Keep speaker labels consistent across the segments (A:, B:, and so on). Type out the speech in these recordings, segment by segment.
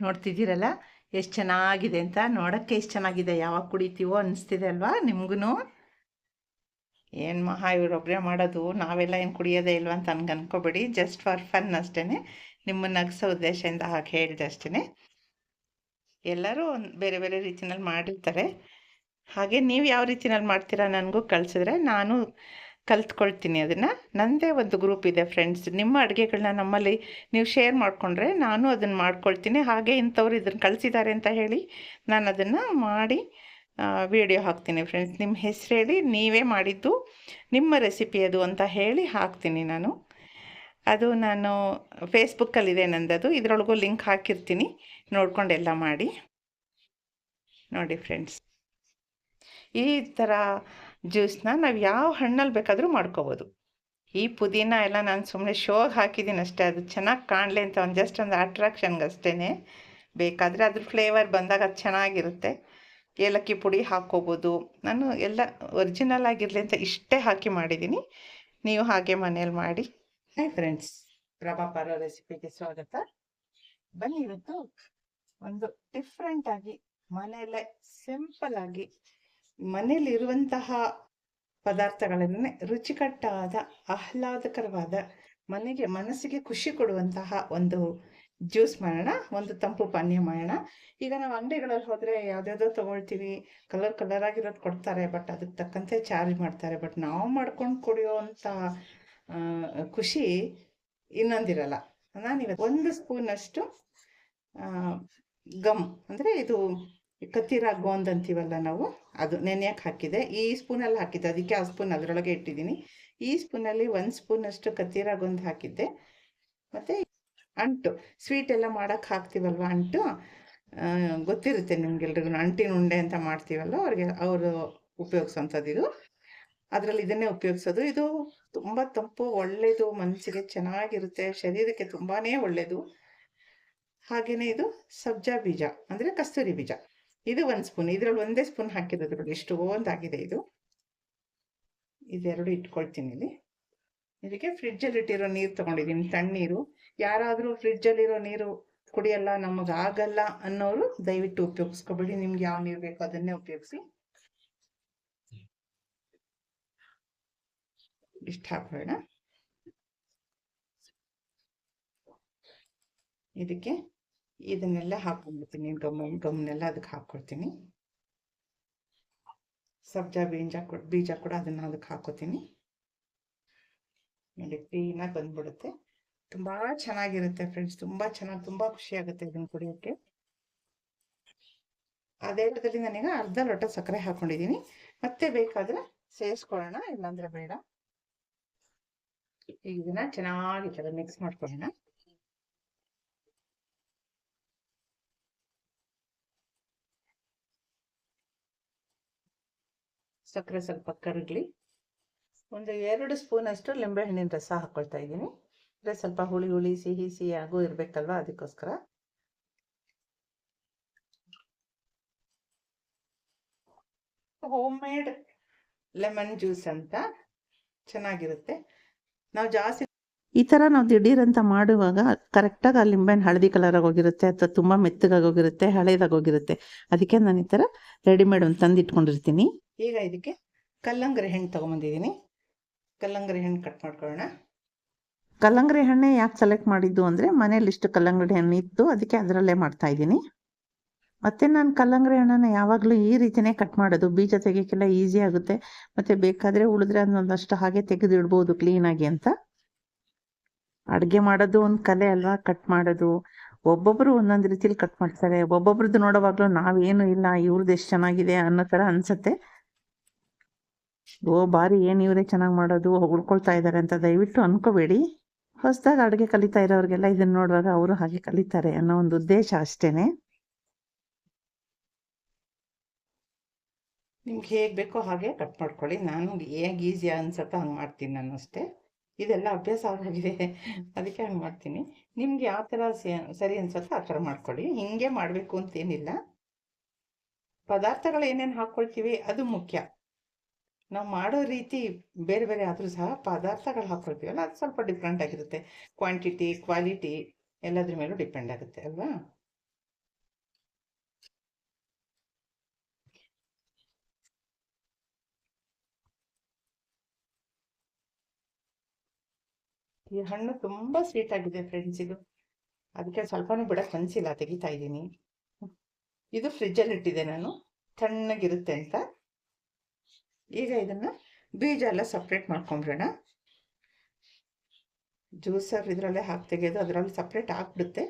A: ನೋಡ್ತಿದ್ದೀರಲ್ಲ? ಎಷ್ಟು ಚೆನ್ನಾಗಿದೆ ಅಂತ ನೋಡೋಕ್ಕೆ ಎಷ್ಟು ಚೆನ್ನಾಗಿದೆ, ಯಾವಾಗ ಕುಡಿತೀವೋ ಅನ್ನಿಸ್ತಿದೆ ಅಲ್ವಾ ನಿಮ್ಗೂ ಏನು ಮಹಾ ಇವರೊಬ್ಬರೇ ಮಾಡೋದು, ನಾವೆಲ್ಲ ಏನು ಕುಡಿಯೋದೇ ಇಲ್ವಾ ಅಂತ ನನಗೆ ಅನ್ಕೋಬೇಡಿ ಜಸ್ಟ್ ಫಾರ್ ಫನ್ ಅಷ್ಟೇ ನಿಮ್ಮ ನಗಿಸೋ ಉದ್ದೇಶದಿಂದ ಹಾಗೆ ಹೇಳಿದೆ ಅಷ್ಟೇ ಎಲ್ಲರೂ ಬೇರೆ ಬೇರೆ ರೀತಿನಲ್ಲಿ ಮಾಡಿರ್ತಾರೆ. ಹಾಗೆ ನೀವು ಯಾವ ರೀತಿನಲ್ಲಿ ಮಾಡ್ತೀರಾ ನನಗೂ ಕಳಿಸಿದ್ರೆ ನಾನು ಕಲ್ತ್ಕೊಳ್ತೀನಿ ಅದನ್ನು. ನನ್ನದೇ ಒಂದು ಗ್ರೂಪ್ ಇದೆ ಫ್ರೆಂಡ್ಸ್ ನಿಮ್ಮ ಅಡುಗೆಗಳನ್ನ ನಮ್ಮಲ್ಲಿ ನೀವು ಶೇರ್ ಮಾಡಿಕೊಂಡ್ರೆ ನಾನು ಅದನ್ನು ಮಾಡ್ಕೊಳ್ತೀನಿ. ಹಾಗೆ ಇಂಥವ್ರು ಇದನ್ನು ಕಳಿಸಿದ್ದಾರೆ ಅಂತ ಹೇಳಿ ನಾನು ಅದನ್ನು ಮಾಡಿ ವಿಡಿಯೋ ಹಾಕ್ತೀನಿ ಫ್ರೆಂಡ್ಸ್ ನಿಮ್ಮ ಹೆಸರು ಹೇಳಿ, ನೀವೇ ಮಾಡಿದ್ದು ನಿಮ್ಮ ರೆಸಿಪಿ ಅದು ಅಂತ ಹೇಳಿ ಹಾಕ್ತೀನಿ ನಾನು. ಅದು ನಾನು ಫೇಸ್ಬುಕ್ಕಲ್ಲಿದೆ ನಂದದು. ಇದರೊಳಗೂ ಲಿಂಕ್ ಹಾಕಿರ್ತೀನಿ. ನೋಡ್ಕೊಂಡೆಲ್ಲ ಮಾಡಿ. ನೋಡಿ ಫ್ರೆಂಡ್ಸ್ ಈ ಥರ ಜ್ಯೂಸನ್ನ ನಾವು ಯಾವ ಹಣ್ಣಲ್ಲಿ ಬೇಕಾದರೂ ಮಾಡ್ಕೋಬೋದು. ಈ ಪುದೀನ ಎಲ್ಲ ನಾನು ಸುಮ್ಮನೆ ಶೋಗೆ ಹಾಕಿದ್ದೀನಿ ಅಷ್ಟೇ, ಅದು ಚೆನ್ನಾಗಿ ಕಾಣಲಿ ಅಂತ ಒಂದು ಜಸ್ಟ್ ಒಂದು ಅಟ್ರಾಕ್ಷನ್ಗಷ್ಟೇ ಬೇಕಾದರೆ ಅದ್ರ ಫ್ಲೇವರ್ ಬಂದಾಗ ಅದು ಚೆನ್ನಾಗಿರುತ್ತೆ. ಏಲಕ್ಕಿ ಪುಡಿ ಹಾಕ್ಕೋಬೋದು. ನಾನು ಎಲ್ಲ ಒರಿಜಿನಲ್ ಆಗಿರಲಿ ಅಂತ ಇಷ್ಟೇ ಹಾಕಿ ಮಾಡಿದ್ದೀನಿ ನೀವು ಹಾಗೆ ಮನೇಲಿ ಮಾಡಿ. ಹಾಯ್ ಫ್ರೆಂಡ್ಸ್ ಪ್ರಭಾ ಪಾರೋ ರೆಸಿಪಿಗೆ ಸ್ವಾಗತ. ಬನ್ನಿ ಇವತ್ತು ಒಂದು ಡಿಫ್ರೆಂಟಾಗಿ ಮನೆಯಲ್ಲೇ ಸಿಂಪಲ್ ಆಗಿ ಮನೇಲಿ ಇರುವಂತಹ ಪದಾರ್ಥಗಳನ್ನೇ ರುಚಿಕಟ್ಟಾದ, ಆಹ್ಲಾದಕರವಾದ, ಮನೆಗೆ ಮನಸ್ಸಿಗೆ ಖುಷಿ ಕೊಡುವಂತಹ ಒಂದು ಜ್ಯೂಸ್ ಮಾಡೋಣ, ಒಂದು ತಂಪು ಪಾನೀಯ ಮಾಡೋಣ. ಈಗ ನಾವು ಅಂಗಡಿಗಳಲ್ಲಿ ಹೋದರೆ ಯಾವುದ್ಯಾವುದೋ ತೊಗೊಳ್ತೀವಿ. ಕಲರ್ ಕಲರ್ ಆಗಿರೋದು ಕೊಡ್ತಾರೆ, ಬಟ್ ಅದಕ್ಕೆ ತಕ್ಕಂತೆ ಚಾರ್ಜ್ ಮಾಡ್ತಾರೆ. ಬಟ್ ನಾವು ಮಾಡ್ಕೊಂಡು ಕುಡಿಯೋವಂಥ ಖುಷಿ ಇನ್ನೊಂದಿರಲ್ಲ. ನಾನು ಇವತ್ತು ಒಂದು ಸ್ಪೂನಷ್ಟು ಗಮ್. ಅಂದರೆ ಇದು ಕತ್ತಿರ ಗೋಂದ್ ಅಂತೀವಲ್ಲ ನಾವು? ಅದು ನೆನೆಯಕ್ಕೆ ಹಾಕಿದೆ? ಈ ಸ್ಪೂನಲ್ಲಿ ಹಾಕಿದ್ದೆ. ಅದಕ್ಕೆ ಆ ಸ್ಪೂನ್ ಅದರೊಳಗೆ ಇಟ್ಟಿದ್ದೀನಿ. ಈ ಸ್ಪೂನಲ್ಲಿ ಒಂದು ಸ್ಪೂನಷ್ಟು ಕತ್ತಿರ ಗೋಂದ್ ಹಾಕಿದ್ದೆ. ಮತ್ತು ಅಂಟು. ಸ್ವೀಟ್ ಎಲ್ಲ ಮಾಡೋಕ್ಕೆ ಹಾಕ್ತೀವಲ್ವ ಅಂಟು? ಗೊತ್ತಿರುತ್ತೆ ನಿಮ್ಗೆಲ್ರಿಗೂ. ಅಂಟಿನ ಉಂಡೆ ಅಂತ ಮಾಡ್ತೀವಲ್ಲ ಅವ್ರಿಗೆ ಅವರು ಉಪಯೋಗಿಸೋಂಥದ್ದು ಇದು. ಅದರಲ್ಲಿ ಇದನ್ನೇ ಉಪಯೋಗಿಸೋದು. ಇದು ತುಂಬ ತಂಪು ಒಳ್ಳೆಯದು ಮನಸ್ಸಿಗೆ ಚೆನ್ನಾಗಿರುತ್ತೆ. ಶರೀರಕ್ಕೆ ತುಂಬಾ ಒಳ್ಳೆಯದು ಹಾಗೆಯೇ ಇದು ಸಬ್ಜಾ ಬೀಜ. ಅಂದರೆ ಕಸ್ತೂರಿ ಬೀಜ. ಇದು ಒಂದು ಸ್ಪೂನ್ ಇದರಲ್ಲಿ ಒಂದೇ ಸ್ಪೂನ್ ಹಾಕಿರೋದು ನೋಡಿ ಎಷ್ಟೊಂದಾಗಿದೆ ಇದು. ಇದೆರಡು ಇಟ್ಕೊಳ್ತೀನಿ ಇಲ್ಲಿ. ಇದಕ್ಕೆ ಫ್ರಿಡ್ಜಲ್ಲಿ ಇಟ್ಟಿರೋ ನೀರು ತೊಗೊಂಡಿದ್ದೀನಿ ತಣ್ಣೀರು. ಯಾರಾದರೂ ಫ್ರಿಡ್ಜಲ್ಲಿರೋ ನೀರು ಕುಡಿಯಲ್ಲ, ನಮಗೆ ಆಗಲ್ಲ ಅನ್ನೋರು ದಯವಿಟ್ಟು ಉಪಯೋಗಿಸ್ಕೊಬೇಡಿ. ನಿಮ್ಗೆ ಯಾವ ನೀರು ಬೇಕೋ ಅದನ್ನೇ ಉಪಯೋಗಿಸಿ. ಇಷ್ಟು ಹಾಕೋಣ ಇದಕ್ಕೆ ಇದನ್ನೆಲ್ಲ ಹಾಕೊಂಡ್ಬಿಡ್ತೀನಿ ಗಮ್, ಗಮ್ನೆಲ್ಲ ಅದಕ್ಕೆ ಹಾಕ್ಕೊಳ್ತೀನಿ ಸಬ್ಜಾ ಬೀಜ ಬೀಜ ಕೂಡ ಅದನ್ನ ಅದಕ್ಕೆ ಹಾಕೋತೀನಿ ನೋಡಿ, ಕ್ಲೀನಾಗಿ ಬಂದ್ಬಿಡುತ್ತೆ. ತುಂಬಾ ಚೆನ್ನಾಗಿರುತ್ತೆ ಫ್ರೆಂಡ್ಸ್ ತುಂಬಾ ಚೆನ್ನಾಗಿ, ತುಂಬಾ ಖುಷಿ ಆಗುತ್ತೆ ಇದನ್ನ ಕುಡಿಯೋಕ್ಕೆ. ಅದೇ ಲೆಕ್ಕದಲ್ಲಿ ನಾನೀಗ ಅರ್ಧ ಲೋಟ ಸಕ್ಕರೆ ಹಾಕೊಂಡಿದ್ದೀನಿ. ಮತ್ತೆ ಬೇಕಾದ್ರೆ ಸೇರಿಸ್ಕೊಳ್ಳೋಣ, ಇಲ್ಲಾಂದ್ರೆ ಬೇಡ. ಈಗ ಇದನ್ನ ಚೆನ್ನಾಗಿ ಮಿಕ್ಸ್ ಮಾಡ್ಕೊಳ್ಳೋಣ. ಸಕ್ಕರೆ ಸ್ವಲ್ಪ ಕರಗಲಿ ಒಂದು ಎರಡು ಸ್ಪೂನ್ ಅಷ್ಟು ಲಿಂಬೆಹಣ್ಣಿನ ರಸ ಹಾಕ್ಕೊಳ್ತಾ ಇದ್ದೀನಿ. ಅಂದರೆ ಸ್ವಲ್ಪ ಹುಳಿ ಹುಳಿ, ಸಿಹಿ ಸಿಹಿ ಆಗು ಇರಬೇಕಲ್ವ ಅದಕ್ಕೋಸ್ಕರ. ಹೋಮ್ ಮೇಡ್ ಲೆಮನ್ ಜ್ಯೂಸ್ ಅಂತ ಚೆನ್ನಾಗಿರುತ್ತೆ. ನಾವು ಜಾಸ್ತಿ ಈ ಥರ ನಾವು ದಿಢೀರಂತ ಮಾಡುವಾಗ ಕರೆಕ್ಟಾಗಿ ಆ ಲಿಂಬೆಹಣ್ಣು ಹಳದಿ ಕಲರಾಗಿ ಹೋಗಿರುತ್ತೆ ಅಥವಾ ತುಂಬ ಮೆತ್ತಗಾಗೋಗಿರುತ್ತೆ ಹಳೇದಾಗೋಗಿರುತ್ತೆ ಅದಕ್ಕೆ ನಾನು ಈ ಥರ ರೆಡಿಮೇಡ್ ಒಂದು ತಂದು ಇಟ್ಕೊಂಡಿರ್ತೀನಿ ಈಗ ಇದಕ್ಕೆ ಕಲ್ಲಂಗರಿ ಹಣ್ಣು ತೊಗೊಂಬಂದಿದ್ದೀನಿ. ಕಲ್ಲಂಗರಿ ಹಣ್ಣು ಕಟ್ ಮಾಡ್ಕೊಳ್ಳೋಣ. ಕಲ್ಲಂಗರಿ ಹಣ್ಣೆ ಯಾಕೆ ಸೆಲೆಕ್ಟ್ ಮಾಡಿದ್ದು ಅಂದರೆ ಮನೇಲಿ ಇಷ್ಟು ಕಲ್ಲಂಗಡಿ ಹಣ್ಣು ಇತ್ತು, ಅದಕ್ಕೆ ಅದರಲ್ಲೇ ಮಾಡ್ತಾ ಇದ್ದೀನಿ. ಮತ್ತೆ ನಾನು ಕಲ್ಲಂಗಡಿ ಹಣ್ಣನ್ನು ಯಾವಾಗಲೂ ಈ ರೀತಿಯೇ ಕಟ್ ಮಾಡೋದು. ಬೀಜ ತೆಗಿಯೋಕ್ಕೆಲ್ಲ ಈಸಿ ಆಗುತ್ತೆ. ಮತ್ತೆ ಬೇಕಾದರೆ ಉಳಿದ್ರೆ ಅದನ್ನೊಂದಷ್ಟು ಹಾಗೆ ತೆಗೆದಿಡ್ಬೋದು ಕ್ಲೀನಾಗಿ ಅಂತ. ಅಡುಗೆ ಮಾಡೋದು ಒಂದು ಕಲೆ ಅಲ್ವಾ ಕಟ್ ಮಾಡೋದು. ಒಬ್ಬೊಬ್ಬರು ಒಂದೊಂದು ರೀತಿಲಿ ಕಟ್ ಮಾಡ್ತಾರೆ. ಒಬ್ಬೊಬ್ರದ್ದು ನೋಡೋವಾಗಲೂ ನಾವೇನು ಇಲ್ಲ ಇವ್ರದ್ದು ಎಷ್ಟು ಚೆನ್ನಾಗಿದೆ ಅನ್ನೋ ಥರ ಅನ್ಸುತ್ತೆ. ಓ, ಬಾರಿ ಏನು ಇವರೇ ಚೆನ್ನಾಗಿ ಮಾಡೋದು ಹೊಗಳ್ಕೊಳ್ತಾ ಇದ್ದಾರೆ ಅಂತ ದಯವಿಟ್ಟು ಅನ್ಕೋಬೇಡಿ. ಹೊಸದಾಗಿ ಅಡುಗೆ ಕಲಿತಾ ಇರೋರಿಗೆಲ್ಲ ಇದನ್ನ ನೋಡುವಾಗ ಅವರು ಹಾಗೆ ಕಲಿತಾರೆ ಅನ್ನೋ ಒಂದು ಉದ್ದೇಶ ಅಷ್ಟೇನೆ. ನಿಮ್ಗೆ ಹೇಗೆ ಬೇಕೋ ಹಾಗೆ ಕಟ್ ಮಾಡ್ಕೊಳ್ಳಿ. ನಾನು ಹೇಗೆ ಈಸಿ ಅನ್ಸುತ್ತೋ ಹಂಗೆ ಮಾಡ್ತೀನಿ ನಾನು ಅಷ್ಟೇ. ಇದೆಲ್ಲ ಅಭ್ಯಾಸ ಆಗೋಗಿದೆ. ಅದಕ್ಕೆ ಹಂಗೆ ಮಾಡ್ತೀನಿ. ನಿಮ್ಗೆ ಯಾವ ಥರ ಸರಿ ಅನ್ಸುತ್ತೋ ಆ ಥರ ಮಾಡ್ಕೊಳ್ಳಿ. ಹಿಂಗೆ ಮಾಡಬೇಕು ಅಂತೇನಿಲ್ಲ ಪದಾರ್ಥಗಳು ಏನೇನು ಹಾಕ್ಕೊಳ್ತೀವಿ ಅದು ಮುಖ್ಯ. ನಾವು ಮಾಡೋ ರೀತಿ ಬೇರೆ ಬೇರೆ ಆದರೂ ಸಹ ಪದಾರ್ಥಗಳು ಹಾಕ್ಕೊಳ್ತೀವಲ್ಲ ಅದು ಸ್ವಲ್ಪ ಡಿಫ್ರೆಂಟ್ ಆಗಿರುತ್ತೆ. ಕ್ವಾಂಟಿಟಿ ಕ್ವಾಲಿಟಿ ಎಲ್ಲದ್ರ ಮೇಲೂ ಡಿಪೆಂಡ್ ಆಗುತ್ತೆ, ಅಲ್ವಾ? ಈ ಹಣ್ಣು ತುಂಬ ಸ್ವೀಟ್ ಆಗಿದೆ ಫ್ರೆಂಡ್ಸ್ ಇದು. ಅದಕ್ಕೆ ಸ್ವಲ್ಪನೂ ಬಿಡ ಅನಿಸಿಲ್ಲ ತೆಗಿತಾ ಇದ್ದೀನಿ. ಇದು ಫ್ರಿಜ್ಜಲ್ಲಿ ಇಟ್ಟಿದೆ ನಾನು. ತಣ್ಣಗಿರುತ್ತೆ ಅಂತ. ಈಗ ಇದನ್ನು ಬೀಜ ಎಲ್ಲ ಸಪ್ರೇಟ್ ಮಾಡ್ಕೊಂಬಿಡೋಣ ಜ್ಯೂಸರ್ ಇದರಲ್ಲೇ ಹಾಕಿ ತೆಗೆಯೋದು ಅದರಲ್ಲಿ ಸಪ್ರೇಟ್ ಹಾಕ್ಬಿಡುತ್ತೆ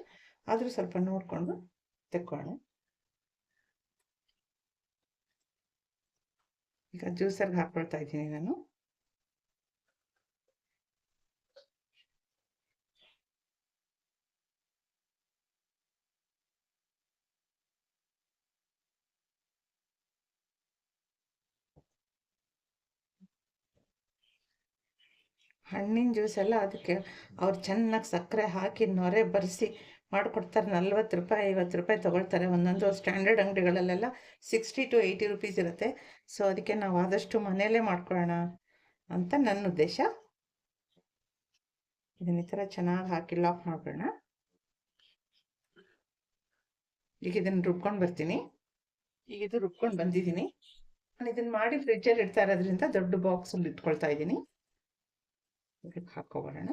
A: ಆದರೂ ಸ್ವಲ್ಪ ನೋಡಿಕೊಂಡು ತೆಕ್ಕೋಣ ಈಗ ಜ್ಯೂಸರ್ಗೆ ಹಾಕ್ಕೊಳ್ತಾ ಇದ್ದೀನಿ ನಾನು. ಹಣ್ಣಿನ ಜ್ಯೂಸ್ ಎಲ್ಲ ಅದಕ್ಕೆ ಅವ್ರು ಚೆನ್ನಾಗಿ ಸಕ್ಕರೆ ಹಾಕಿ ನೊರೆ ಬರೆಸಿ ಮಾಡಿಕೊಡ್ತಾರೆ. ನಲ್ವತ್ತು ರೂಪಾಯಿ ಐವತ್ತು ರೂಪಾಯಿ ತೊಗೊಳ್ತಾರೆ. ಒಂದೊಂದು ಸ್ಟ್ಯಾಂಡರ್ಡ್ ಅಂಗಡಿಗಳಲ್ಲೆಲ್ಲ ಸಿಕ್ಸ್ಟಿ ಟು ಏಯ್ಟಿ ರುಪೀಸ್ ಇರುತ್ತೆ. ಸೊ ಅದಕ್ಕೆ ನಾವು ಆದಷ್ಟು ಮನೆಯಲ್ಲೇ ಮಾಡ್ಕೊಳ್ಳೋಣ ಅಂತ ನನ್ನ ಉದ್ದೇಶ. ಇದನ್ನ ಈ ಥರ ಚೆನ್ನಾಗಿ ಹಾಕಿ ಲಾಕ್ ಮಾಡೋಣ ಈಗ ಇದನ್ನು ರುಬ್ಕೊಂಡು ಬರ್ತೀನಿ. ಈಗ ಇದು ರುಬ್ಕೊಂಡು ಬಂದಿದ್ದೀನಿ. ನಾನು ಇದನ್ನು ಮಾಡಿ ಫ್ರಿಜ್ಜಲ್ಲಿ ಇಡ್ತಾ ಇರೋದ್ರಿಂದ ದೊಡ್ಡ ಬಾಕ್ಸಲ್ಲಿ ಇಟ್ಕೊಳ್ತಾ ಇದ್ದೀನಿ. ಇದಕ್ಕೆ ಹಾಕೋಬರೋಣ.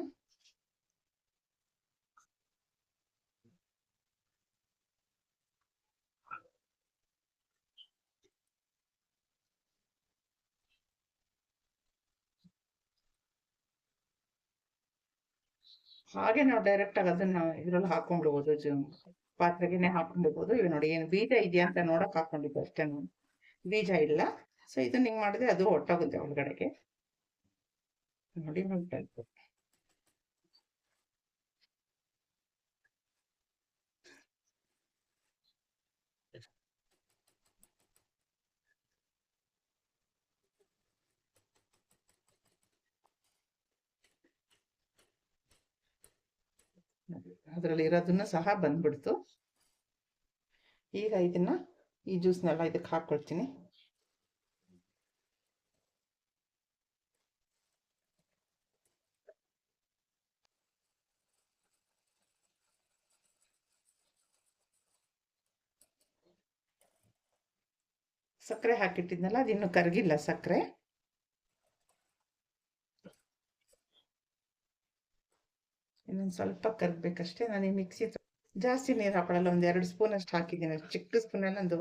A: ಹಾಗೆ ನಾವು ಡೈರೆಕ್ಟ್ ಆಗಿ ಅದನ್ನ ಇದ್ರಲ್ಲಿ ಹಾಕೊಂಡ್ಬಿಡ್ಬೋದು ಪಾತ್ರೆಗೆನೆ ಹಾಕೊಂಡಿರ್ಬೋದು. ಇವ್ ನೋಡಿ, ಏನು ಬೀಜ ಇದೆಯಾ ಅಂತ ನೋಡಕ್ ಹಾಕೊಂಡಿದ್ದು ಅಷ್ಟೇ ಬೀಜ ಇಲ್ಲ. ಸೊ ಇದನ್ನ ಹಿಂಗ್ ಮಾಡಿದ್ರೆ ಅದು ಹೊಟ್ಟೋಗುತ್ತೆ ಒಳಗಡೆಗೆ. ನೋಡಿ ಉಂಟಾಯ್ತು ಅದರಲ್ಲಿ ಇರೋದನ್ನ ಸಹ ಬಂದ್ಬಿಡ್ತು. ಈಗ ಇದನ್ನ ಈ ಜ್ಯೂಸ್ನೆಲ್ಲ ಇದಕ್ಕೆ ಹಾಕ್ಕೊಳ್ತೀನಿ. ಸಕ್ಕರೆ ಹಾಕಿಟ್ಟಿದ್ನಲ್ಲ ಅದಿನ್ನೂ ಕರಗಿಲ್ಲ ಸಕ್ಕರೆ. ಇನ್ನೊಂದು ಸ್ವಲ್ಪ ಕರಗಬೇಕಷ್ಟೇ, ನಾನು ಈ ಮಿಕ್ಸಿ ಜಾಸ್ತಿ ನೀರು ಹಾಕೊಳ್ಳಲ್ಲ, ಒಂದು ಎರಡು ಸ್ಪೂನ್ ಅಷ್ಟು ಹಾಕಿದ್ದೀನಿ ಚಿಕ್ಕ ಸ್ಪೂನಲ್ಲಿ ಒಂದು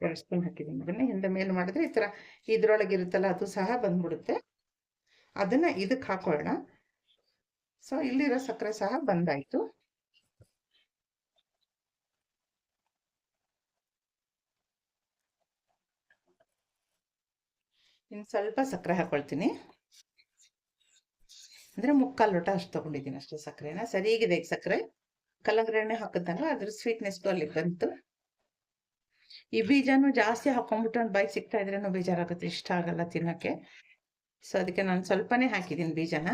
A: ಎರಡು ಸ್ಪೂನ್ ಹಾಕಿದ್ದೀನಿ. ಅದನ್ನ ಹಿಂದೆ ಮೇಲೆ ಮಾಡಿದ್ರೆ ಈ ಥರ ಇದ್ರೊಳಗೆ ಇರುತ್ತಲ್ಲ, ಅದು ಸಹ ಬಂದ್ಬಿಡುತ್ತೆ. ಅದನ್ನ ಇದಕ್ಕೆ ಹಾಕೊಳ್ಳೋಣ. ಸೊ ಇಲ್ಲಿರೋ ಸಕ್ಕರೆ ಸಹ ಬಂದಾಯ್ತು. ಇನ್ನು ಸ್ವಲ್ಪ ಸಕ್ಕರೆ ಹಾಕ್ಕೊಳ್ತೀನಿ ಅಂದರೆ ಮುಕ್ಕಾಲು ಲೋಟ ಅಷ್ಟು ತೊಗೊಂಡಿದ್ದೀನಿ ಅಷ್ಟೇ ಸಕ್ಕರೆನ. ಸರಿಯಾಗಿದೆ ಈಗ ಸಕ್ಕರೆ. ಕಲ್ಲಂಗಡಿ ಎಣ್ಣೆ ಹಾಕಿದ್ನಲ್ಲ ಅದ್ರ ಸ್ವೀಟ್ನೆಸ್ ಅಲ್ಲಿ ಬಂತು. ಈ ಬೀಜನೂ ಜಾಸ್ತಿ ಹಾಕೊಂಡ್ಬಿಟ್ಟು ಒಂದು ಬೈಕ್ ಸಿಗ್ತಾ ಇದ್ರೇನು ಬೇಜಾರಾಗುತ್ತೆ, ಇಷ್ಟ ಆಗಲ್ಲ ತಿನ್ನೋಕ್ಕೆ. ಸೊ ಅದಕ್ಕೆ ನಾನು ಸ್ವಲ್ಪನೇ ಹಾಕಿದ್ದೀನಿ ಬೀಜನ.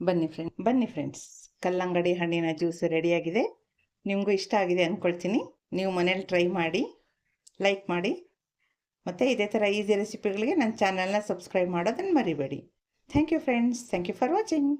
A: ಬನ್ನಿ ಫ್ರೆಂಡ್ ಬನ್ನಿ ಫ್ರೆಂಡ್ಸ್ ಕಲ್ಲಂಗಡಿ ಹಣ್ಣಿನ ಜ್ಯೂಸ್ ರೆಡಿಯಾಗಿದೆ ನಿಮಗೂ ಇಷ್ಟ ಆಗಿದೆ ಅಂದ್ಕೊಳ್ತೀನಿ ನೀವು ಮನೇಲಿ ಟ್ರೈ ಮಾಡಿ ಲೈಕ್ ಮಾಡಿ. ಮತ್ತು ಇದೇ ಥರ ಈಸಿ ರೆಸಿಪಿಗಳಿಗೆ ನನ್ನ ಚಾನಲ್ನ ಸಬ್ಸ್ಕ್ರೈಬ್ ಮಾಡೋದನ್ನು ಮರಿಬೇಡಿ. Thank you friends thank you for watching